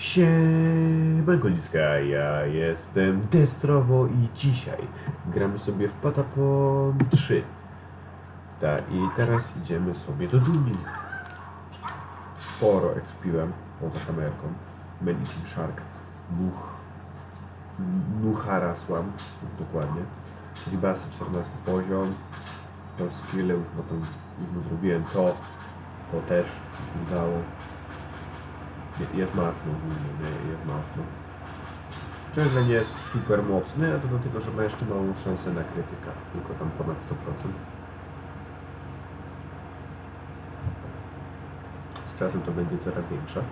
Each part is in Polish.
Siemanko Liska, ja jestem Destrowo i dzisiaj gramy sobie w Patapon 3. Tak, i teraz idziemy sobie do dżungli. Sporo ekspiłem poza kamerką. Medicine Shark. Nuch. Nucharasłam, dokładnie. Libasy 14 poziom. To skille już potem już mu zrobiłem to. To też mi dało. Je- Jest mocno ogólnie, nie? Jest mocno. Szczerze nie jest super mocny, a to dlatego, że ma jeszcze małą szansę na krytyka. Tylko tam ponad 100%. Z czasem to będzie coraz większe.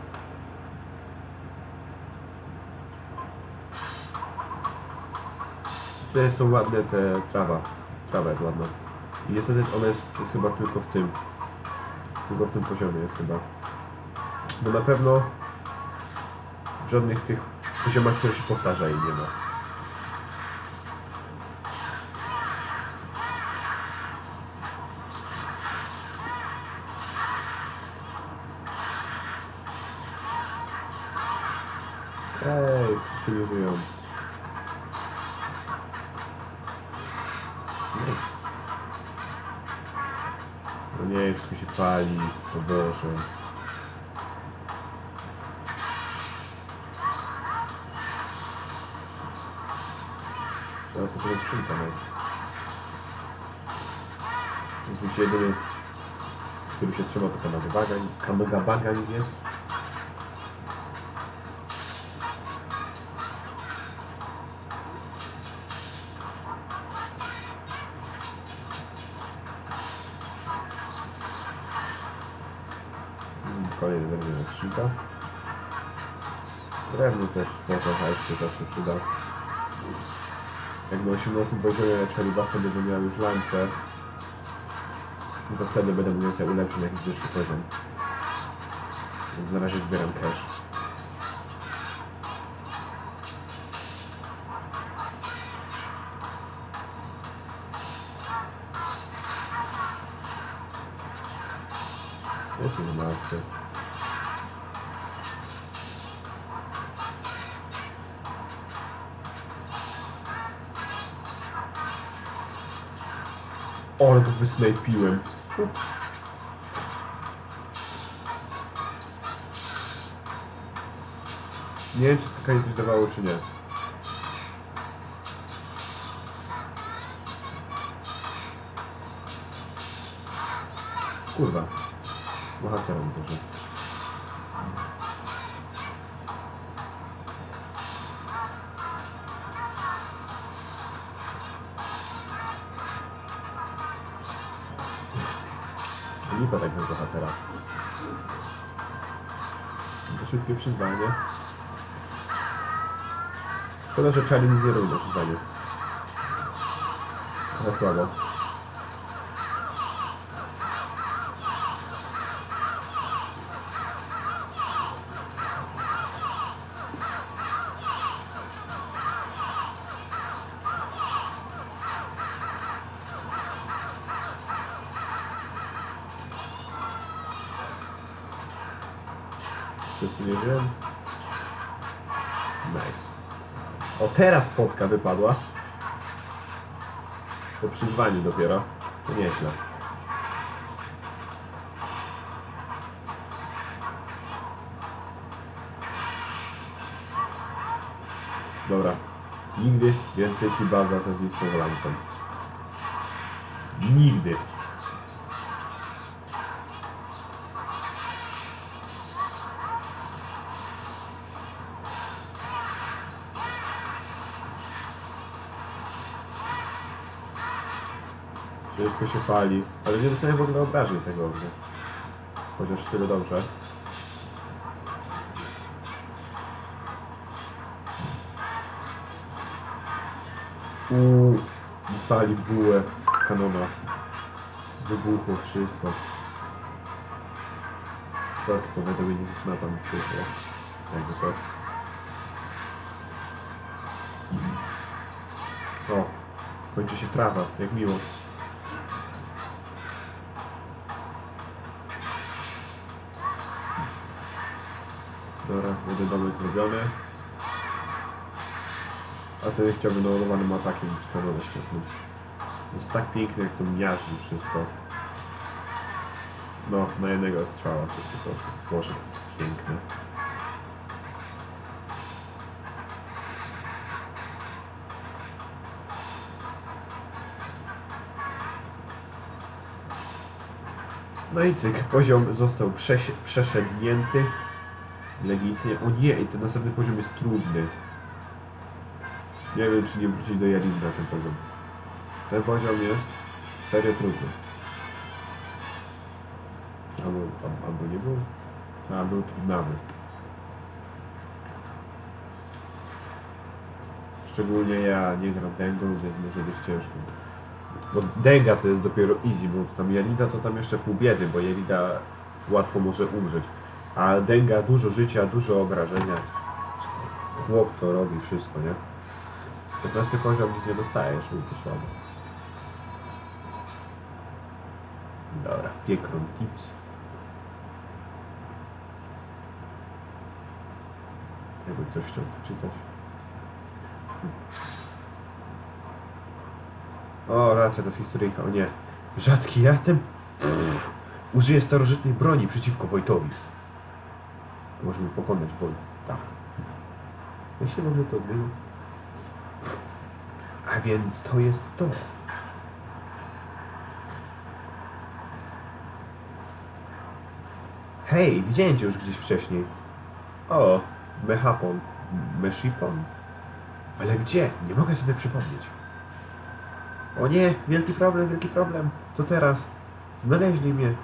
Tutaj są ładne te trawa. Trawa jest ładna. I niestety ona jest, jest chyba tylko w tym. Tylko w tym poziomie jest chyba. Bo na pewno żadnych tych poziomach, które się powtarza jej nie ma. Teraz to jest skrzynka jest. Mi się jedyny, który się trzyma, to Kamagabagań. Kamagabagań jest. Mm, Kolejny drewniana skrzynka. Drewno też spoko, hajs się zawsze przyda. Na 18 poziomie Cherubasa będę miał już lance, no to wtedy będę mógł sobie ulepszyć na jakiś wyższy poziom. Więc na razie zbieram cash. Ma akcji. O, ale to wysnajpiłem. Nie wiem, czy skakanie coś dawało, czy nie. Kurwa. Bohaterem to, że... Lipa tak bez bohatera. Szybkie przyzwanie. Szkoda, że Charlie nie na przyzwanie. Za słabo. Teraz spotka wypadła. Po przyzwaniu dopiero. To nieźle. Dobra. Nigdy więcej kebaba za listą lancem. Nigdy. Wszystko się pali. Ale nie dostaję w ogóle obrażeń tego ognia. Chociaż tyle dobrze. Uuu, dostali bułę kanona. Wybuchło wszystko. Co, to będę nie zasmatam przyszło. Jakby to. O, kończy się trawa, jak miło. Każdy domek zrobiony. A ten chciałby naładowanym atakiem kanona ściągnąć. Jest tak piękne jak to miażdży wszystko. No, na jednego strzała to tylko. Boże, to jest piękne. No i cyk, poziom został przeszednięty. Legitnie. O nie, i ten następny poziom jest trudny. Nie wiem, czy nie wrócić do Jarin na ten poziom. Ten poziom jest serio trudny. Albo, al- albo nie był? A, był trudnawy. Szczególnie ja nie gram Dengą, więc może być ciężko. Bo Denga to jest dopiero easy, bo tam Jelida to tam jeszcze pół biedy, bo Jelida łatwo może umrzeć. A Denga dużo życia, dużo obrażenia. Chłop co robi, wszystko, nie? 15 poziom nic nie dostajesz, ulti słabo. Dobra, Piekron Tips. Jakby ktoś chciał przeczytać. O, racja, to jest historyjka, o nie. Rzadki jatem? Użyję starożytnej broni przeciwko Wojtowi. Możemy pokonać. Tak. Jeśli mamy to było. A więc to jest to. Hej, widziałem cię już gdzieś wcześniej. O, Mechapon. Meshipon? Ale gdzie? Nie mogę sobie przypomnieć. O nie, wielki problem, wielki problem. Co teraz? Znaleźli mnie.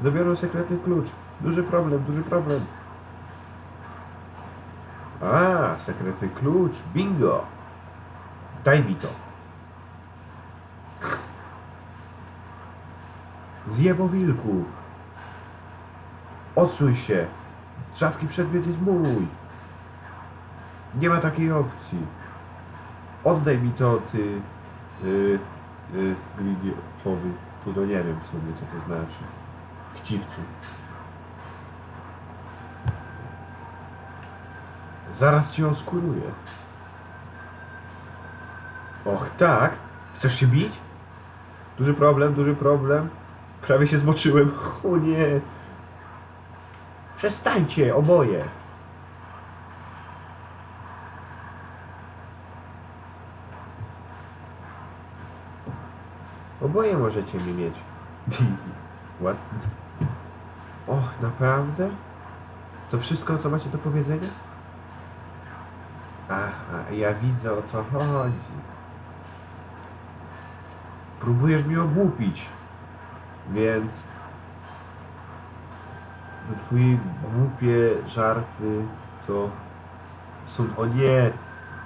Zabiorą sekretny klucz. Duży problem, duży problem. A, sekretny klucz. Bingo. Daj mi to. Zjebo wilku. Odsuń się. Rzadki przedmiot jest mój. Nie ma takiej opcji. Oddaj mi to, ty... Yy, yy, glidiowy. Tu to nie wiem w sumie, co to znaczy. Chciwcu. Zaraz cię oskuruję. Och, tak? Chcesz się bić? Duży problem, duży problem. Prawie się zmoczyłem. O nie. Przestańcie, oboje. Oboje możecie mi mieć. What? Och, naprawdę? To wszystko, co macie do powiedzenia? Aha, ja widzę o co chodzi. Próbujesz mnie ogłupić. Więc... Te twoje głupie żarty to są... O nie!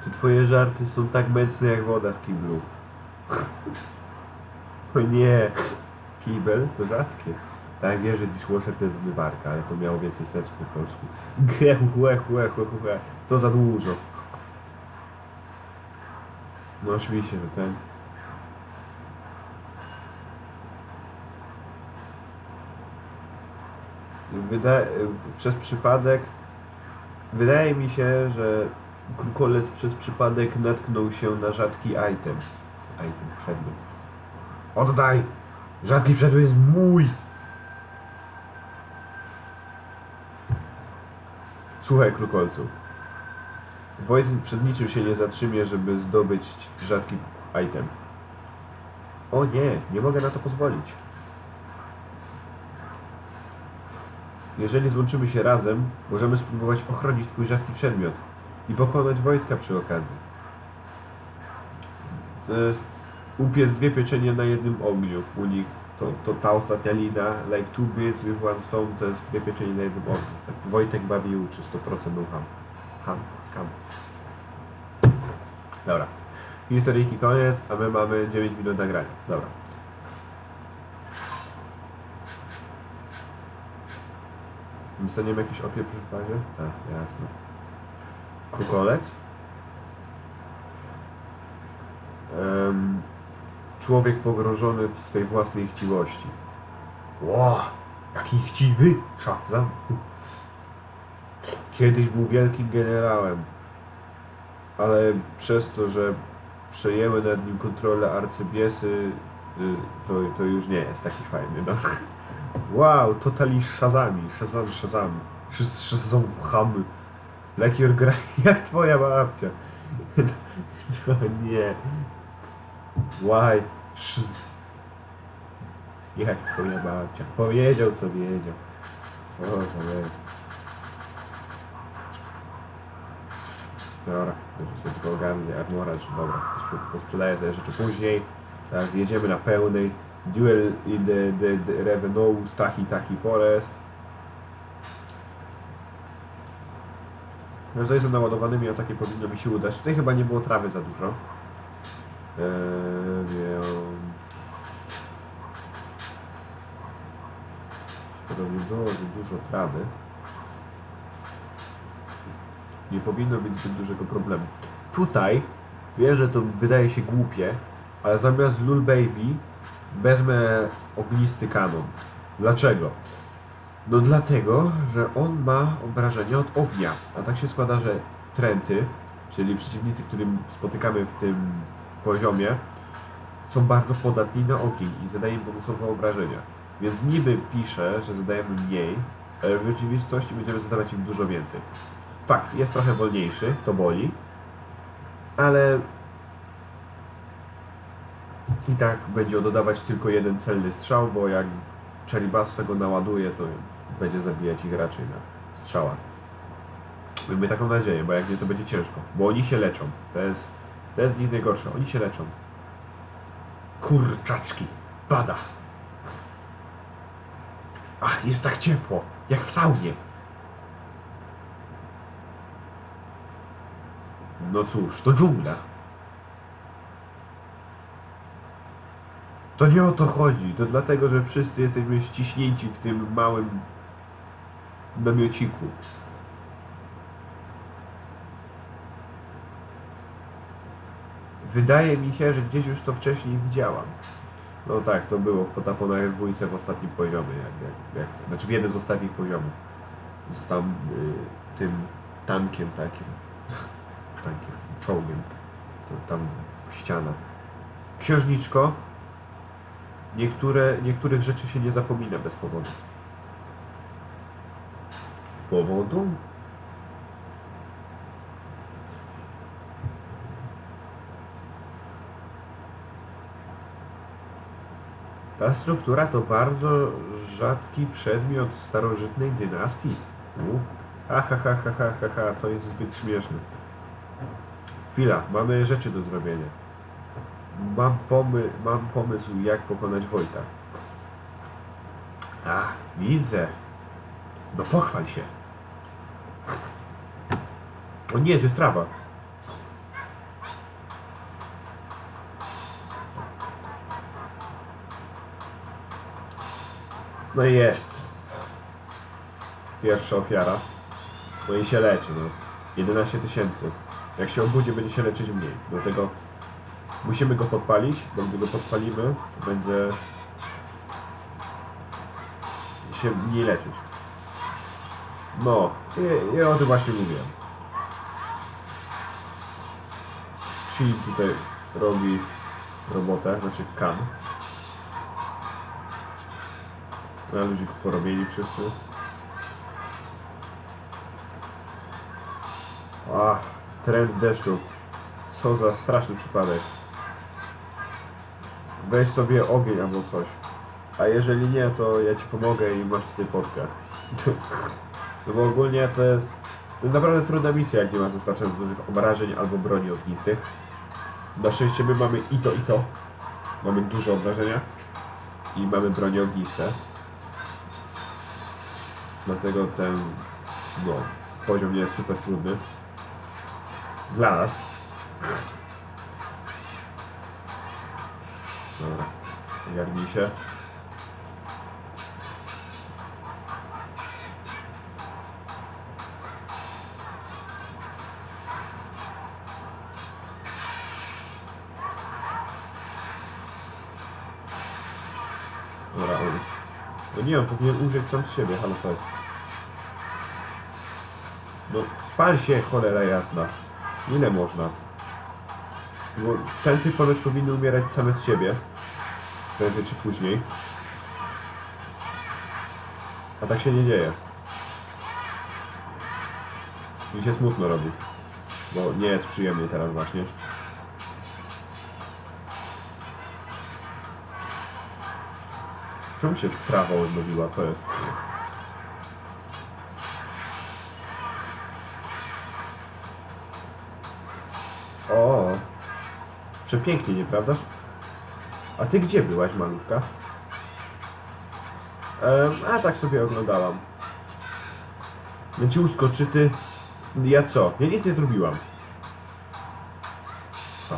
Te twoje żarty są tak mętne jak woda w kiblu. O nie! Kibel to rzadkie. Tak, wiem, że dishwasher to jest zmywarka, ale to miało więcej sensu po polsku. Chłe, chłe, chłe, chłe. To za dużo. No oczywiście, że ten. Wydaje, przez przypadek wydaje mi się, że Krukolec przez przypadek natknął się na rzadki item. Item, przedmiot. Oddaj! Rzadki przedmiot jest mój! Słuchaj, Krukolcu. Wojt przed niczym się nie zatrzymie, żeby zdobyć rzadki item. O nie, nie mogę na to pozwolić. Jeżeli złączymy się razem, możemy spróbować ochronić twój rzadki przedmiot i pokonać Wojtka przy okazji. To jest upiec dwie pieczenie na jednym ogniu u nich. To, to ta ostatnia lina, like two bits with one stone, to jest dwie pieczenie na jednym ogniu. Tak Wojtek bawił czy 100% był ham. Ham, Dobra. Historyjki koniec, a my mamy 9 minut nagrania. Dobra. Dostaniemy jakiś opieprz w bazie? Tak, jasne. Krukolec? Em, człowiek pogrążony w swej własnej chciwości. Ło, jaki chciwy! Szazam. Kiedyś był wielkim generałem, ale przez to, że przejęły nad nim kontrolę arcybiesy, y, to, to już nie jest taki fajny. No. Wow, totali szazami, szazam, szazam, Szaz- szazam, Lekior gra jak twoja babcia. To nie. Why? Szz... Jak twoja babcia. Powiedział co wiedział. O, co wiedział. Dobra, już sobie tylko ogarnę armora, że dobra, posprze- posprzedaję sobie rzeczy później. Teraz jedziemy na pełnej. Duel in the, the, the Revenue Stachi Tachi Forest. No to jestem naładowanymi, takie powinno mi się udać. Tutaj chyba nie było trawy za dużo. Eee, więc... Nie było dużo trawy, nie powinno być zbyt dużego problemu. Tutaj, wiem, że to wydaje się głupie, ale zamiast Lul Baby wezmę ognisty kanon. Dlaczego? No dlatego, że on ma obrażenia od ognia. A tak się składa, że trenty, czyli przeciwnicy, którym spotykamy w tym poziomie, są bardzo podatni na ogień i zadają bonusowe obrażenia. Więc niby pisze, że zadajemy mniej, ale w rzeczywistości będziemy zadawać im dużo więcej. Fakt, jest trochę wolniejszy, to boli, ale i tak będzie dodawać tylko jeden celny strzał, bo jak Cherry tego naładuje, to będzie zabijać ich raczej na strzałach. Mamy taką nadzieję, bo jak nie, to będzie ciężko. Bo oni się leczą. To jest, to jest nich najgorsze. Oni się leczą. Kurczaczki. Pada. Ach, jest tak ciepło. Jak w saunie. No cóż, to dżungla. To nie o to chodzi. To dlatego, że wszyscy jesteśmy ściśnięci w tym małym namiociku. Wydaje mi się, że gdzieś już to wcześniej widziałam. No tak, to było w Potaponach dwójce w ostatnim poziomie, jak, jak, jak, znaczy w jednym z ostatnich poziomów. Z tam y, tym tankiem takim. Tankiem, czołgiem. To tam w ścianach. Księżniczko, niektóre, niektórych rzeczy się nie zapomina bez powodu. Powodu? Ta struktura to bardzo rzadki przedmiot starożytnej dynastii. U. Ha, ha, ha, ha, ha, ha, ha, to jest zbyt śmieszne. Chwila, mamy rzeczy do zrobienia. Mam, pomy mam pomysł, jak pokonać Wojta. A, widzę. No pochwal się. O nie, to jest trawa. No i jest. Pierwsza ofiara. No i się leczy, no. 11 tysięcy. Jak się obudzi, będzie się leczyć mniej. Dlatego musimy go podpalić, bo gdy go podpalimy, będzie się mniej leczyć. No, i, i o tym właśnie mówiłem. Chill tutaj robi robotę, znaczy kan. Na luzik porobieni wszyscy. Ach, trend deszczu. Co za straszny przypadek. Weź sobie ogień albo coś. A jeżeli nie, to ja ci pomogę i masz tutaj potkę. No bo ogólnie to jest, to jest naprawdę trudna misja, jak nie masz wystarczająco dużych obrażeń albo broni ognistych. Na szczęście my mamy i to, i to. Mamy duże obrażenia i mamy broni ogniste. Dlatego ten no, poziom nie jest super trudny. Dla nas. Dobra, ogarnij się. Dobra. No nie, on powinien umrzeć sam z siebie, halo co jest? No spal się, cholera jasna. Ile można? Bo ten typ ponoć powinny umierać same z siebie. Prędzej czy później. A tak się nie dzieje. Mi się smutno robi. Bo nie jest przyjemnie teraz właśnie. Czemu się trawa odnowiła? Co jest? Przepięknie, nieprawdaż? A ty gdzie byłaś, malówka? Em, a tak sobie oglądałam. Męciusko, czy ty... Ja co? Ja nic nie zrobiłam. A.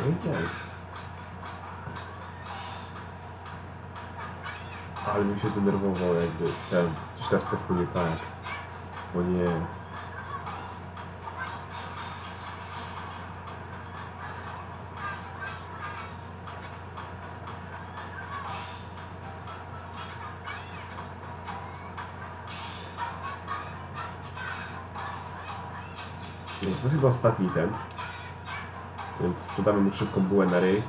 Nie. Ale mi się zdenerwował jakby ten... Coś teraz poszło nie tak. O nie. To jest chyba ostatni ten. Więc sprzedamy mu szybką bułę na ryj.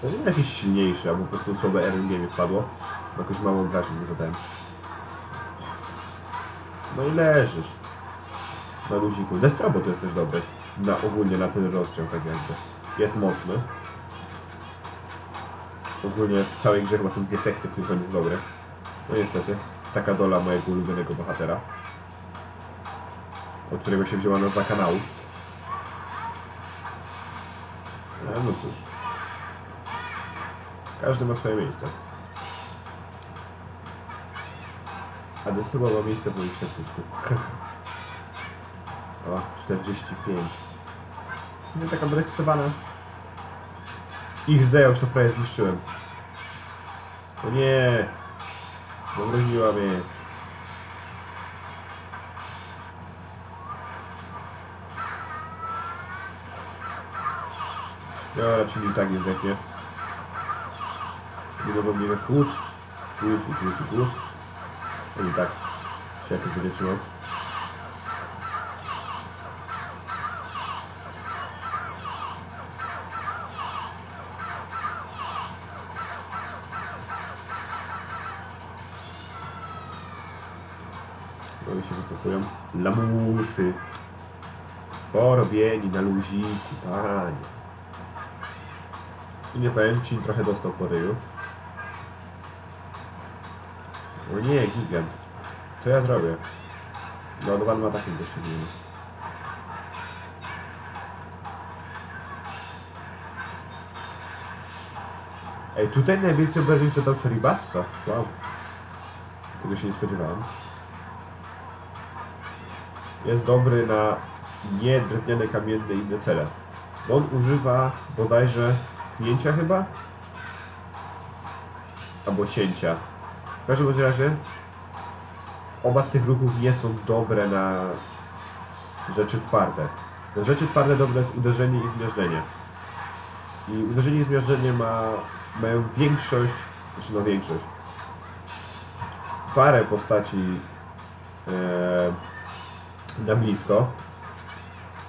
To jest jakiś silniejszy, albo po prostu słabe RNG mi wpadło. Jakoś mało graczy mu zadałem. No i leżysz. Na luziku. Destrobo to jest też dobry. Na, ogólnie na ten rozciąg tak jakby. Jest mocny. Ogólnie w całej grze chyba są dwie sekcje, on jest dobry. No niestety. Taka dola mojego ulubionego bohatera od którego się wzięła nazwa kanału. No, no cóż. Każdy ma swoje miejsce. A do chyba ma miejsce w moim serduszku. O, 45. Nie taka podekscytowana. XD, już to prawie zniszczyłem. O nie! Zamroziła mnie. Raczej mi tak nie rzeknie. Nie mogą mnie kłód. Kłód, kłód, kłód. No i tak się jakoś będzie trzymał. No się wycofują. Lamusy. Porobieni na luziku, panie. Nie powiem ci, trochę dostał po ryju. O nie, gigant. Co ja zrobię? Załadowany ma takim doścignieniem. Ej, tutaj najwięcej obrażeń zadał Choribassa. Wow. Tego się nie spodziewałem. Jest dobry na nie drewniane, kamienne i inne cele. On używa bodajże pchnięcia chyba? Albo cięcia. W każdym razie oba z tych ruchów nie są dobre na rzeczy twarde. Na rzeczy twarde dobre jest uderzenie i zmierzenie. I uderzenie i zmierzenie ma, mają większość, znaczy no większość, parę postaci e, na blisko,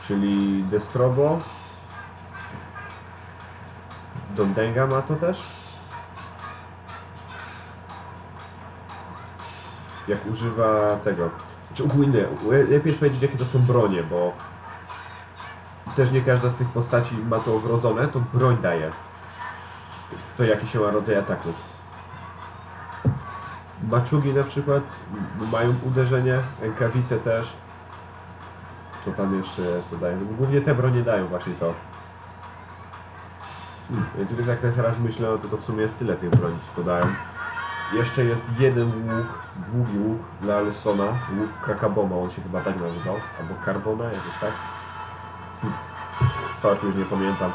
czyli Destrobo, Dondenga ma to też. Jak używa tego. Czy ogólnie, le- lepiej powiedzieć jakie to są bronie, bo też nie każda z tych postaci ma to ogrodzone, to broń daje. To jaki się ma rodzaj ataków. Maczugi na przykład mają uderzenie, rękawice też. Co tam jeszcze jest, Głównie te bronie dają właśnie to. Hmm, jak teraz myślę, no to, to w sumie jest tyle tych broni, co podają. Jeszcze jest jeden łuk, długi łuk dla Alsona, łuk Krakaboma, on się chyba tak nazywał, albo Carbona, jakoś tak. To już nie pamiętam,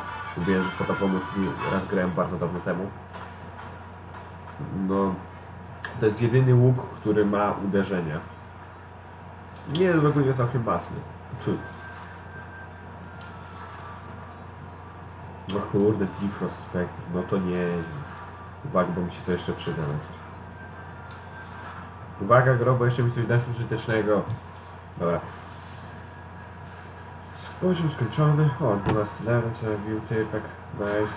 to pomóc mi raz grałem bardzo dawno temu. No, to jest jedyny łuk, który ma uderzenie. Nie jest w ogóle całkiem masny. No kurde, Defrost Spectre, no to nie. Uwaga, bo mi się to jeszcze przyda na coś. Uwaga, grobo, jeszcze mi coś dasz użytecznego. Dobra. Poziom skończony. O, 12 level, co bił typek. Nice.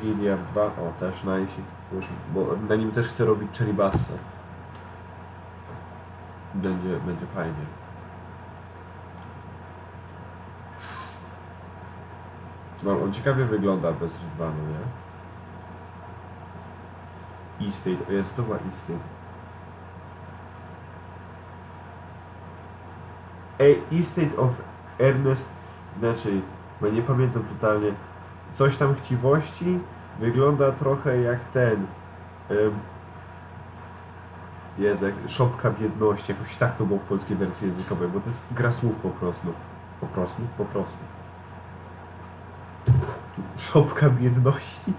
Gilia 2. O, też nice. Już, bo na nim też chcę robić Cheribassa. Będzie, będzie fajnie. No, on ciekawie wygląda bez rydwanu, nie? E-State, jest to chyba E-State. Ej, E-State of Ernest, inaczej, bo nie pamiętam totalnie. Coś tam chciwości wygląda trochę jak ten. Um, jest jak szopka biedności, jakoś tak to było w polskiej wersji językowej, bo to jest gra słów po prostu. Po prostu, po prostu. Szopka biedności?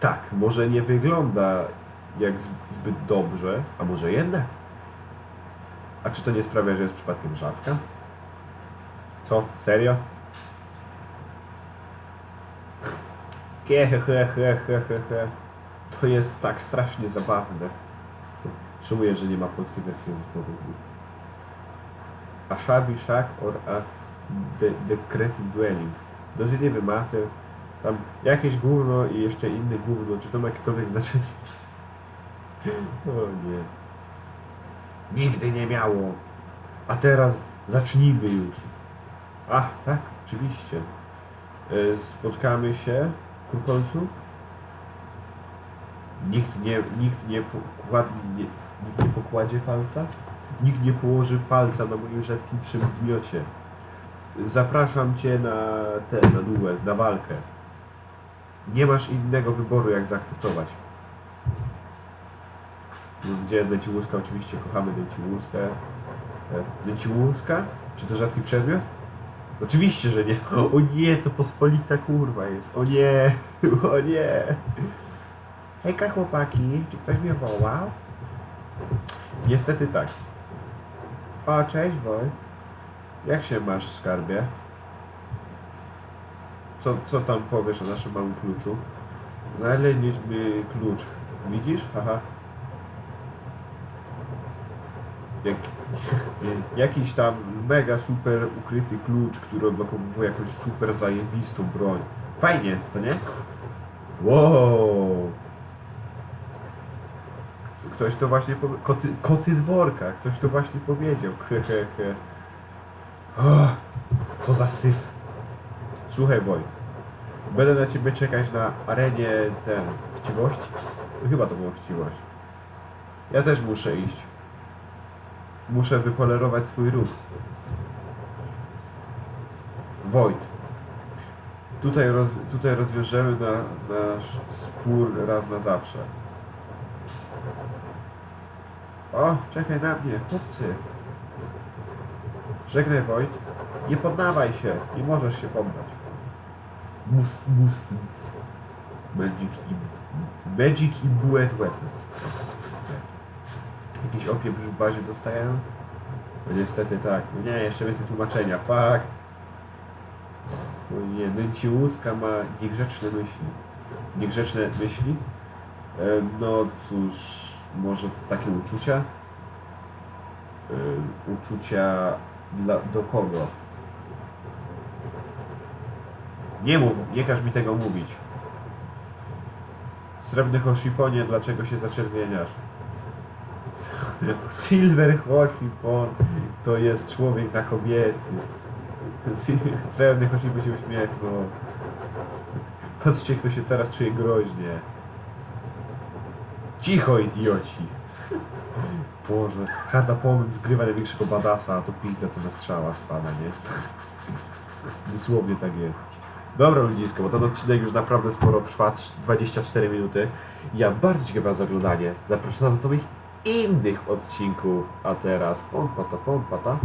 Tak, może nie wygląda jak zbyt dobrze, a może jednak? A czy to nie sprawia, że jest przypadkiem rzadka? Co? Serio? To jest tak strasznie zabawne. Żałuję, że nie ma polskiej wersji językowej. A Shabby Shack or a de Decretive Dwelling. Dozyliwy mater. Tam jakieś gówno i jeszcze inne gówno. Czy to ma jakiekolwiek znaczenie? O nie. Nigdy nie miało. A teraz zacznijmy już. A, tak, oczywiście. E, Spotkamy się ku końcu. Nikt nie, nikt nie, pokładnie, nie, nikt nie pokładzie palca. Nikt nie położy palca na moim rzadkim przedmiocie. Zapraszam Cię na tę, na duel, na walkę. Nie masz innego wyboru, jak zaakceptować. Gdzie jest Dęciłuska? Oczywiście kochamy Dęciłuskę. E, Dęciłuska? Czy to rzadki przedmiot? Oczywiście, że nie. O nie, to pospolita kurwa jest. O nie, o nie. Hejka chłopaki, czy ktoś mnie wołał? Niestety tak. O, cześć Woj. Jak się masz, skarbie? Co, co tam powiesz o naszym małym kluczu? Znaleźliśmy klucz. Widzisz? Haha. Jak, jakiś tam mega super ukryty klucz, który odblokowuje jakąś super zajebistą broń. Fajnie, co nie? Wow! Ktoś to właśnie. Koty, koty z worka. Ktoś to właśnie powiedział. He, co za syf. Słuchaj, boj. Będę na ciebie czekać na arenie ten. Chciwości? No, chyba to było chciwość. Ja też muszę iść. Muszę wypolerować swój ruch. Wojt. Tutaj, roz, tutaj rozwiążemy na, nasz spór raz na zawsze. O, czekaj na mnie, chłopcy. Żegnaj Wojt. Nie poddawaj się, nie możesz się poddać. Boost, boost. Magic i... Magic i Bullet Weapon. Jakiś opiep już w bazie dostaję? No niestety tak. No nie, jeszcze więcej tłumaczenia. Fuck. No nie, Nęciłuska ma niegrzeczne myśli. Niegrzeczne myśli? No cóż, może takie uczucia? Uczucia dla, do kogo? Nie mów, nie każ mi tego mówić. Srebrny Hoshiponie, dlaczego się zaczerwieniasz? Silver Hoshipon to jest człowiek na kobiety. Srebrny Hoshipon się uśmiechnął. Patrzcie, kto się teraz czuje groźnie. Cicho, idioci. Boże, Hada Pomyk zgrywa największego badasa, a to pizda co na strzała spada, nie? Dosłownie tak jest. Dobra ludzisko, bo ten odcinek już naprawdę sporo trwa, trz- 24 minuty. Ja bardzo ciekawe za oglądanie. Zapraszam do moich innych odcinków. A teraz pom pata pom pata.